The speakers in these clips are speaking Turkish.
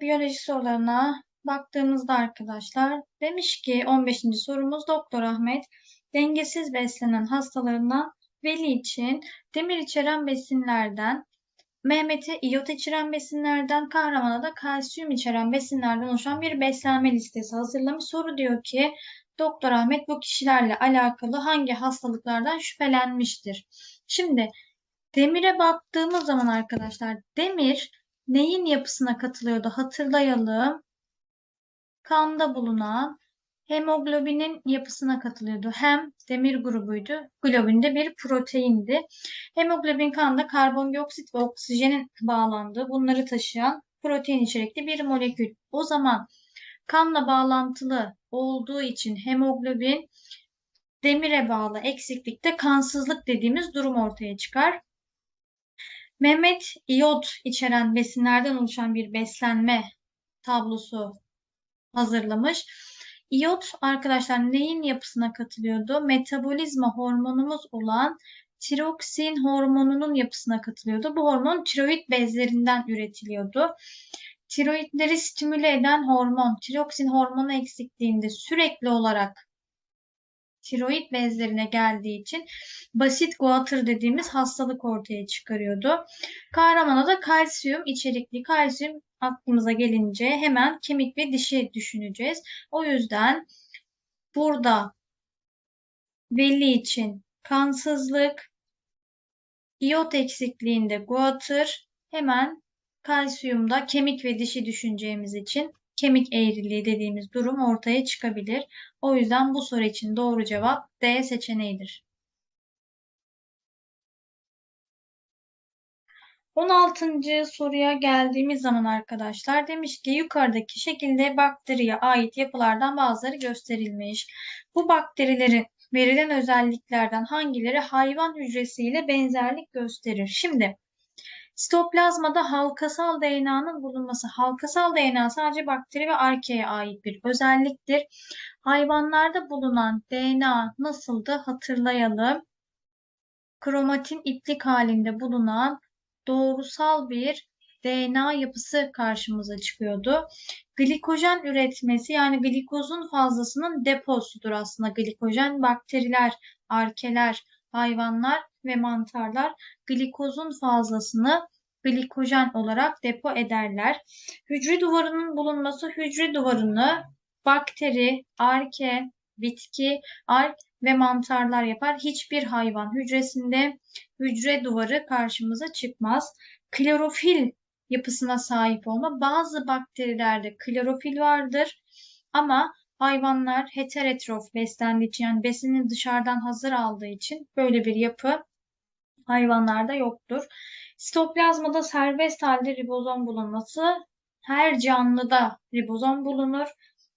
Biyoloji sorularına baktığımızda arkadaşlar demiş ki 15. sorumuz Doktor Ahmet dengesiz beslenen hastalarından Veli için demir içeren besinlerden Mehmet'e iyot içeren besinlerden, Kahraman'a da kalsiyum içeren besinlerden oluşan bir beslenme listesi hazırlamış. Soru diyor ki Doktor Ahmet bu kişilerle alakalı hangi hastalıklardan şüphelenmiştir? Şimdi demire baktığımız zaman arkadaşlar demir neyin yapısına katılıyordu hatırlayalım. Kanda bulunan hemoglobinin yapısına katılıyordu. Hem demir grubuydu, globin de bir proteindi. Hemoglobin kanda karbondioksit ve oksijenin bağlandığı, bunları taşıyan protein içerikli bir molekül. O zaman kanla bağlantılı olduğu için hemoglobin demire bağlı eksiklikte kansızlık dediğimiz durum ortaya çıkar. Mehmet iyot içeren besinlerden oluşan bir beslenme tablosu hazırlamış. İyot arkadaşlar neyin yapısına katılıyordu? Metabolizma hormonumuz olan tiroksin hormonunun yapısına katılıyordu. Bu hormon tiroid bezlerinden üretiliyordu. Tiroidleri stimüle eden hormon, tiroksin hormonu eksikliğinde sürekli olarak tiroid bezlerine geldiği için basit guatr dediğimiz hastalık ortaya çıkarıyordu. Kahramana da kalsiyum içerikli kalsiyum aklımıza gelince hemen kemik ve dişi düşüneceğiz. O yüzden burada belli için kansızlık, iot eksikliğinde guatr, hemen kalsiyumda kemik ve dişi düşüneceğimiz için kemik eğriliği dediğimiz durum ortaya çıkabilir. O yüzden bu soru için doğru cevap D seçeneğidir. 16. soruya geldiğimiz zaman arkadaşlar demiş ki yukarıdaki şekilde bakteriye ait yapılardan bazıları gösterilmiş. Bu bakterileri verilen özelliklerden hangileri hayvan hücresiyle benzerlik gösterir? Şimdi Sitoplazmada halkasal DNA'nın bulunması. Halkasal DNA sadece bakteri ve arkeye ait bir özelliktir. Hayvanlarda bulunan DNA nasıldı hatırlayalım. Kromatin iplik halinde bulunan doğrusal bir DNA yapısı karşımıza çıkıyordu. Glikojen üretmesi yani glikozun fazlasının deposudur aslında glikojen. Bakteriler, arkeler, hayvanlar ve mantarlar glikozun fazlasını glikojen olarak depo ederler. Hücre duvarının bulunması hücre duvarını bakteri, arke, bitki, alg ve mantarlar yapar. Hiçbir hayvan hücresinde hücre duvarı karşımıza çıkmaz. Klorofil yapısına sahip olma. Bazı bakterilerde klorofil vardır ama hayvanlar heterotrof beslendiği için yani besini dışarıdan hazır aldığı için böyle bir yapı hayvanlarda yoktur. Sitoplazmada serbest halde ribozom bulunması her canlıda ribozom bulunur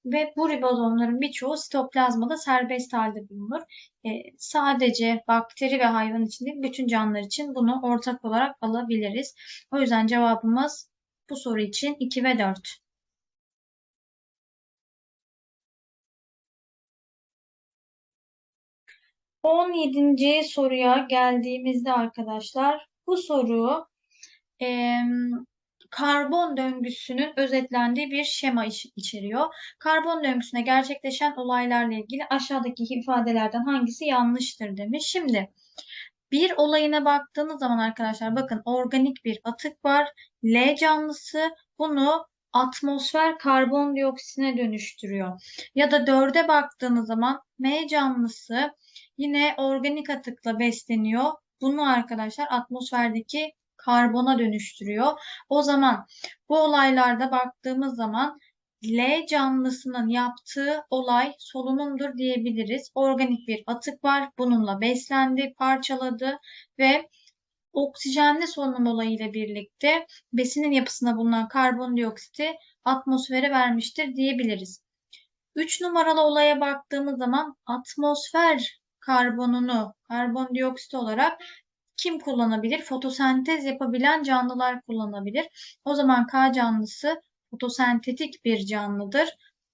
ve bu ribozomların birçoğu sitoplazmada serbest halde bulunur. E, sadece bakteri ve hayvan için değil, bütün canlılar için bunu ortak olarak alabiliriz. O yüzden cevabımız bu soru için 2 ve 4. 17. soruya geldiğimizde arkadaşlar bu soru e, karbon döngüsünün özetlendiği bir şema içeriyor. Karbon döngüsüne gerçekleşen olaylarla ilgili aşağıdaki ifadelerden hangisi yanlıştır demiş. Şimdi bir olayına baktığınız zaman arkadaşlar bakın organik bir atık var. L canlısı bunu atmosfer karbondioksine dönüştürüyor. Ya da dörde baktığınız zaman M canlısı yine organik atıkla besleniyor. Bunu arkadaşlar atmosferdeki karbona dönüştürüyor. O zaman bu olaylarda baktığımız zaman L canlısının yaptığı olay solunumdur diyebiliriz. Organik bir atık var. Bununla beslendi, parçaladı ve oksijenli solunum olayıyla birlikte besinin yapısına bulunan karbondioksiti atmosfere vermiştir diyebiliriz. 3 numaralı olaya baktığımız zaman atmosfer karbonunu karbondioksit olarak kim kullanabilir? Fotosentez yapabilen canlılar kullanabilir. O zaman K canlısı fotosentetik bir canlıdır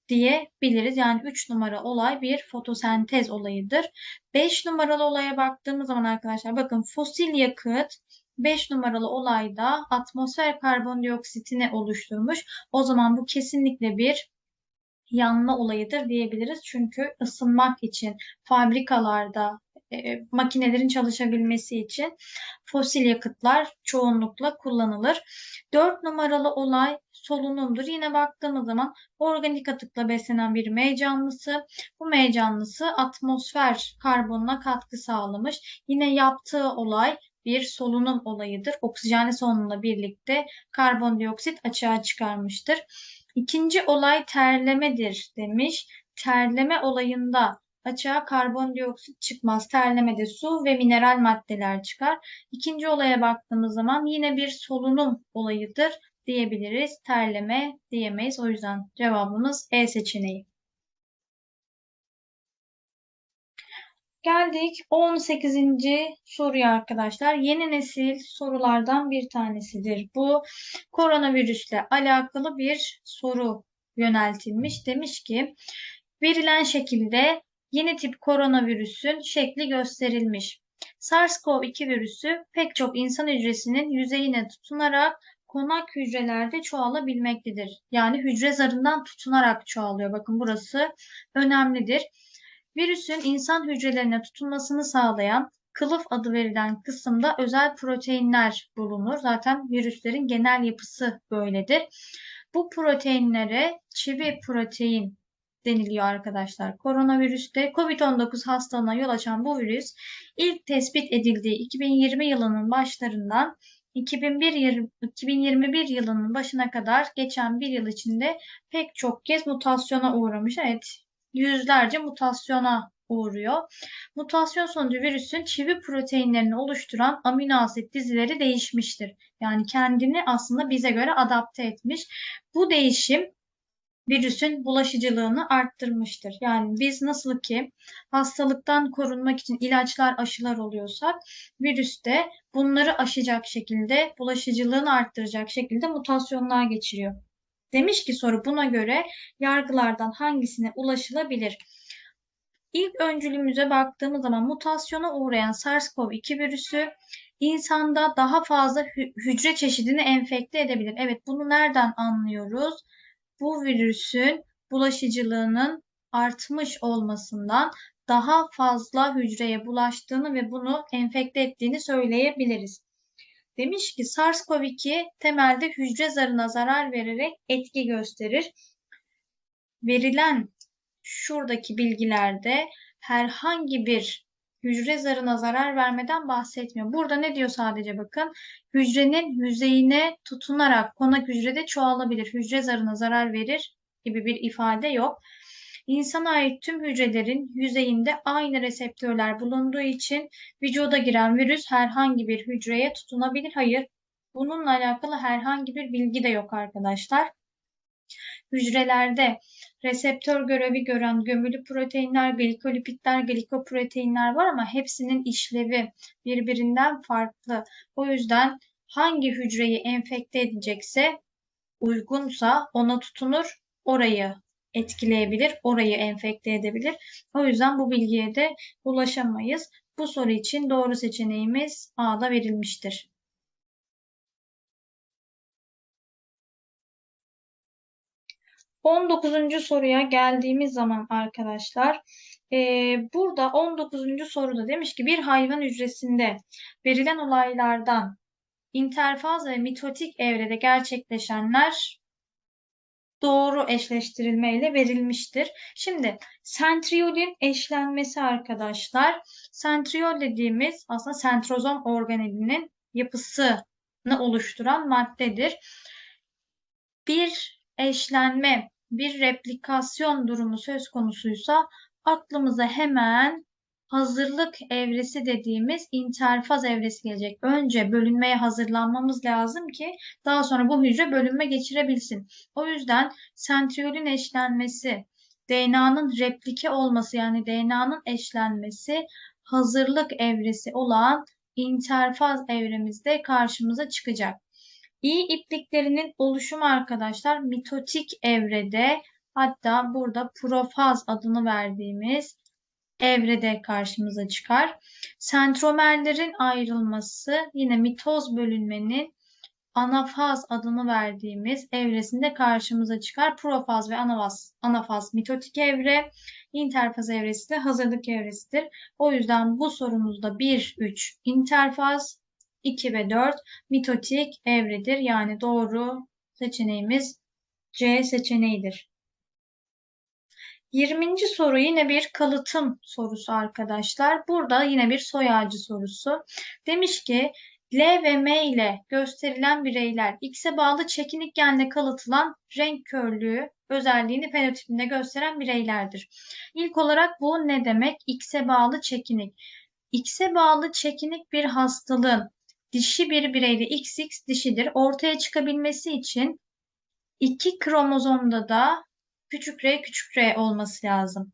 diyebiliriz. Yani 3 numara olay bir fotosentez olayıdır. 5 numaralı olaya baktığımız zaman arkadaşlar bakın fosil yakıt 5 numaralı olayda atmosfer karbondioksitini oluşturmuş. O zaman bu kesinlikle bir yanma olayıdır diyebiliriz. Çünkü ısınmak için fabrikalarda e, makinelerin çalışabilmesi için fosil yakıtlar çoğunlukla kullanılır. 4 numaralı olay solunumdur. Yine baktığımız zaman organik atıkla beslenen bir M canlısı. Bu M canlısı atmosfer karbonuna katkı sağlamış. Yine yaptığı olay bir solunum olayıdır. Oksijenli solunumla birlikte karbondioksit açığa çıkarmıştır. İkinci olay terlemedir demiş. Terleme olayında açığa karbondioksit çıkmaz. Terlemede su ve mineral maddeler çıkar. İkinci olaya baktığımız zaman yine bir solunum olayıdır diyebiliriz. Terleme diyemeyiz. O yüzden cevabımız E seçeneği. Geldik 18. soruya arkadaşlar. Yeni nesil sorulardan bir tanesidir. Bu koronavirüsle alakalı bir soru yöneltilmiş. Demiş ki verilen şekilde yeni tip koronavirüsün şekli gösterilmiş. SARS-CoV-2 virüsü pek çok insan hücresinin yüzeyine tutunarak konak hücrelerde çoğalabilmektedir. Yani hücre zarından tutunarak çoğalıyor. Bakın burası önemlidir. Virüsün insan hücrelerine tutunmasını sağlayan kılıf adı verilen kısımda özel proteinler bulunur. Zaten virüslerin genel yapısı böyledir. Bu proteinlere çivi protein deniliyor arkadaşlar. Koronavirüste COVID-19 hastalığına yol açan bu virüs ilk tespit edildiği 2020 yılının başlarından 2001, 2021 yılının başına kadar geçen bir yıl içinde pek çok kez mutasyona uğramış. Evet, yüzlerce mutasyona uğruyor. Mutasyon sonucu virüsün çivi proteinlerini oluşturan amino asit dizileri değişmiştir. Yani kendini aslında bize göre adapte etmiş. Bu değişim virüsün bulaşıcılığını arttırmıştır. Yani biz nasıl ki hastalıktan korunmak için ilaçlar, aşılar oluyorsak virüs de bunları aşacak şekilde, bulaşıcılığını arttıracak şekilde mutasyonlar geçiriyor. Demiş ki soru buna göre yargılardan hangisine ulaşılabilir? İlk öncülümüze baktığımız zaman mutasyona uğrayan SARS-CoV-2 virüsü insanda daha fazla hücre çeşidini enfekte edebilir. Evet bunu nereden anlıyoruz? Bu virüsün bulaşıcılığının artmış olmasından daha fazla hücreye bulaştığını ve bunu enfekte ettiğini söyleyebiliriz. Demiş ki SARS-CoV-2 temelde hücre zarına zarar vererek etki gösterir. Verilen şuradaki bilgilerde herhangi bir hücre zarına zarar vermeden bahsetmiyor. Burada ne diyor sadece bakın. Hücrenin yüzeyine tutunarak konak hücrede çoğalabilir. Hücre zarına zarar verir gibi bir ifade yok. İnsana ait tüm hücrelerin yüzeyinde aynı reseptörler bulunduğu için vücuda giren virüs herhangi bir hücreye tutunabilir. Hayır, bununla alakalı herhangi bir bilgi de yok arkadaşlar. Hücrelerde reseptör görevi gören gömülü proteinler, glikolipitler, glikoproteinler var ama hepsinin işlevi birbirinden farklı. O yüzden hangi hücreyi enfekte edecekse uygunsa ona tutunur, orayı etkileyebilir, orayı enfekte edebilir. O yüzden bu bilgiye de ulaşamayız. Bu soru için doğru seçeneğimiz A'da verilmiştir. 19. soruya geldiğimiz zaman arkadaşlar e, burada 19. soruda demiş ki bir hayvan hücresinde verilen olaylardan interfaz ve mitotik evrede gerçekleşenler doğru eşleştirilmeyle verilmiştir. Şimdi sentriolin eşlenmesi arkadaşlar. Sentriol dediğimiz aslında sentrozom organelinin yapısını oluşturan maddedir. Bir eşlenme, bir replikasyon durumu söz konusuysa aklımıza hemen hazırlık evresi dediğimiz interfaz evresi gelecek. Önce bölünmeye hazırlanmamız lazım ki daha sonra bu hücre bölünme geçirebilsin. O yüzden sentriolin eşlenmesi, DNA'nın replike olması yani DNA'nın eşlenmesi hazırlık evresi olan interfaz evremizde karşımıza çıkacak. İyi ipliklerinin oluşumu arkadaşlar mitotik evrede hatta burada profaz adını verdiğimiz evrede karşımıza çıkar. Sentromerlerin ayrılması yine mitoz bölünmenin anafaz adını verdiğimiz evresinde karşımıza çıkar. Profaz ve anafaz, anafaz mitotik evre, interfaz evresi de hazırlık evresidir. O yüzden bu sorumuzda 1, 3 interfaz, 2 ve 4 mitotik evredir. Yani doğru seçeneğimiz C seçeneğidir. 20. soru yine bir kalıtım sorusu arkadaşlar. Burada yine bir soy ağacı sorusu. Demiş ki L ve M ile gösterilen bireyler X'e bağlı çekinik genle kalıtılan renk körlüğü özelliğini fenotipinde gösteren bireylerdir. İlk olarak bu ne demek? X'e bağlı çekinik. X'e bağlı çekinik bir hastalığın dişi bir bireyde XX dişidir. Ortaya çıkabilmesi için iki kromozomda da küçük r küçük r olması lazım.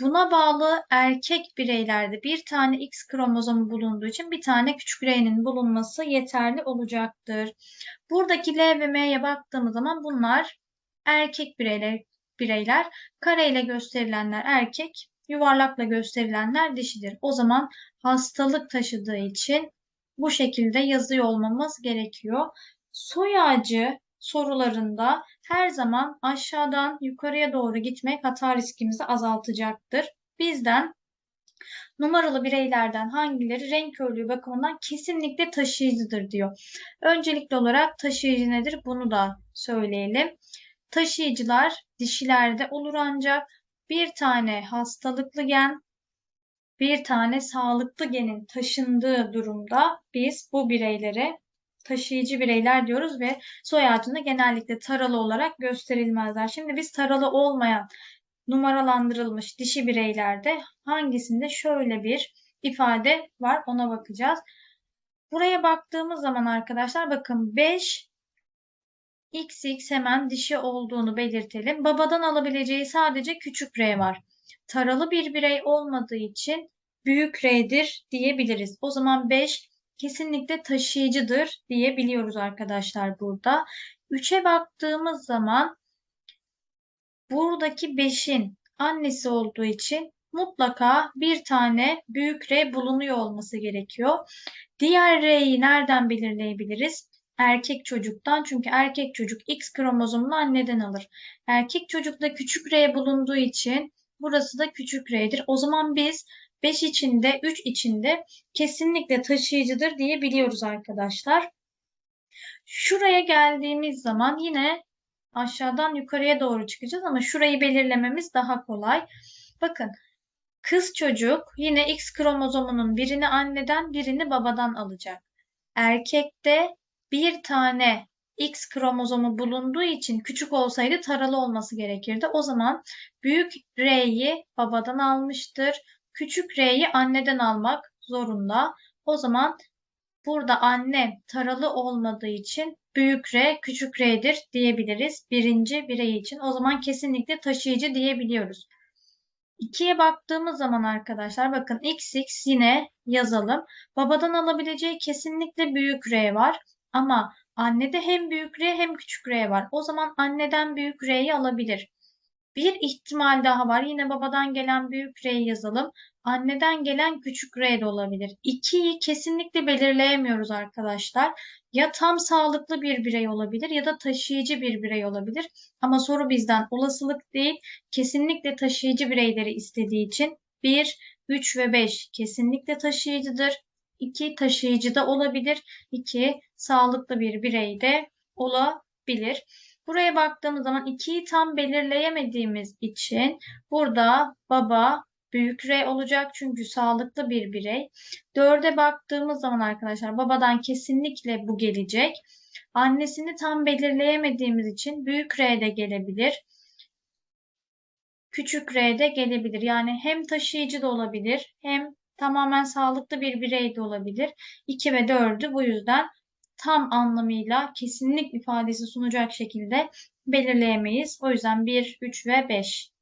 Buna bağlı erkek bireylerde bir tane X kromozomu bulunduğu için bir tane küçük R'nin bulunması yeterli olacaktır. Buradaki L ve M'ye baktığımız zaman bunlar erkek bireyler, bireyler. Kareyle gösterilenler erkek, yuvarlakla gösterilenler dişidir. O zaman hastalık taşıdığı için bu şekilde yazıyor olmamız gerekiyor. Soy ağacı sorularında her zaman aşağıdan yukarıya doğru gitmek hata riskimizi azaltacaktır. Bizden numaralı bireylerden hangileri renk körlüğü bakımından kesinlikle taşıyıcıdır diyor. Öncelikli olarak taşıyıcı nedir bunu da söyleyelim. Taşıyıcılar dişilerde olur ancak bir tane hastalıklı gen, bir tane sağlıklı genin taşındığı durumda biz bu bireylere taşıyıcı bireyler diyoruz ve soy ağacında genellikle taralı olarak gösterilmezler. Şimdi biz taralı olmayan numaralandırılmış dişi bireylerde hangisinde şöyle bir ifade var ona bakacağız. Buraya baktığımız zaman arkadaşlar bakın 5 XX hemen dişi olduğunu belirtelim. Babadan alabileceği sadece küçük R var. Taralı bir birey olmadığı için büyük R'dir diyebiliriz. O zaman 5 kesinlikle taşıyıcıdır diyebiliyoruz arkadaşlar burada. 3'e baktığımız zaman buradaki 5'in annesi olduğu için mutlaka bir tane büyük R bulunuyor olması gerekiyor. Diğer R'yi nereden belirleyebiliriz? Erkek çocuktan çünkü erkek çocuk X kromozomunu anneden alır. Erkek çocukta küçük R bulunduğu için burası da küçük R'dir. O zaman biz 5 içinde, 3 içinde kesinlikle taşıyıcıdır diyebiliyoruz arkadaşlar. Şuraya geldiğimiz zaman yine aşağıdan yukarıya doğru çıkacağız ama şurayı belirlememiz daha kolay. Bakın kız çocuk yine X kromozomunun birini anneden birini babadan alacak. Erkekte bir tane X kromozomu bulunduğu için küçük olsaydı taralı olması gerekirdi. O zaman büyük R'yi babadan almıştır. Küçük R'yi anneden almak zorunda. O zaman burada anne taralı olmadığı için büyük R küçük R'dir diyebiliriz. Birinci birey için. O zaman kesinlikle taşıyıcı diyebiliyoruz. 2'ye baktığımız zaman arkadaşlar bakın XX yine yazalım. Babadan alabileceği kesinlikle büyük R var. Ama annede hem büyük R hem küçük R var. O zaman anneden büyük R'yi alabilir. Bir ihtimal daha var. Yine babadan gelen büyük R yazalım. Anneden gelen küçük R de olabilir. 2'yi kesinlikle belirleyemiyoruz arkadaşlar. Ya tam sağlıklı bir birey olabilir ya da taşıyıcı bir birey olabilir. Ama soru bizden olasılık değil, kesinlikle taşıyıcı bireyleri istediği için 1, 3 ve 5 kesinlikle taşıyıcıdır. 2 taşıyıcı da olabilir. 2 sağlıklı bir birey de olabilir. Buraya baktığımız zaman 2'yi tam belirleyemediğimiz için burada baba büyük R olacak çünkü sağlıklı bir birey. 4'e baktığımız zaman arkadaşlar babadan kesinlikle bu gelecek. Annesini tam belirleyemediğimiz için büyük R de gelebilir. Küçük R de gelebilir. Yani hem taşıyıcı da olabilir hem tamamen sağlıklı bir birey de olabilir. 2 ve 4'ü bu yüzden tam anlamıyla kesinlik ifadesi sunacak şekilde belirleyemeyiz. O yüzden 1, 3 ve 5.